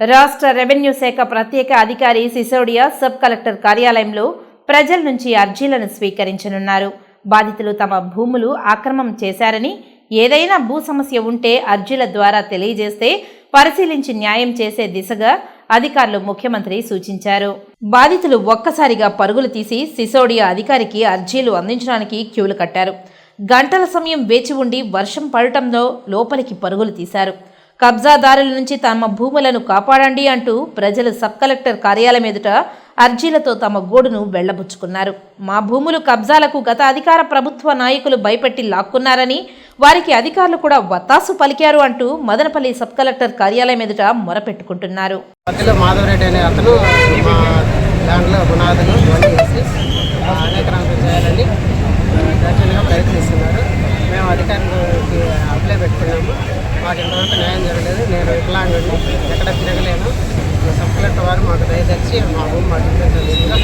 రాష్ట్ర రెవెన్యూ శాఖ ప్రత్యేక అధికారి సిసోడియా సబ్ కలెక్టర్ కార్యాలయంలో ప్రజల నుంచి అర్జీలను స్వీకరించనున్నారు. బాధితులు తమ భూములు ఆక్రమం చేశారని ఏదైనా భూ సమస్య ఉంటే అర్జీల ద్వారా తెలియజేస్తే పరిశీలించి న్యాయం చేసే దిశగా అధికారులు ముఖ్యమంత్రి సూచించారు. బాధితులు ఒక్కసారిగా పరుగులు తీసి సిసోడియా అధికారికి అర్జీలు అందించడానికి క్యూలు కట్టారు. గంటల సమయం వేచి ఉండి వర్షం పడటంలో లోపలికి పరుగులు తీశారు. కబ్జాదారుల నుంచి తమ భూములను కాపాడండి అంటూ ప్రజలు సబ్ కలెక్టర్ కార్యాలయం ఎదుట అర్జీలతో తమ గోడును వెళ్ళబుచ్చుకున్నారు. మా భూములు కబ్జాలకు గత అధికార ప్రభుత్వ నాయకులు భయపెట్టి లాక్కున్నారని వారికి అధికారులు కూడా వత్తాసు పలికారు అంటూ మదనపల్లి సబ్ కలెక్టర్ కార్యాలయం ఎదుట మొరపెట్టుకుంటున్నారు. ప్రయత్నిస్తున్నారు. మేము అధికారులకి అప్లై పెట్టుకున్నాము. మాకు ఇంతవరకు న్యాయం జరగలేదు. నేను వికలాంగుడిని ఎక్కడ తిరగలేను. సబ్ కలెక్టర్ వారు మాకు దయచేసి మా భూమి మాకు ఇప్పించాల్సిందిగా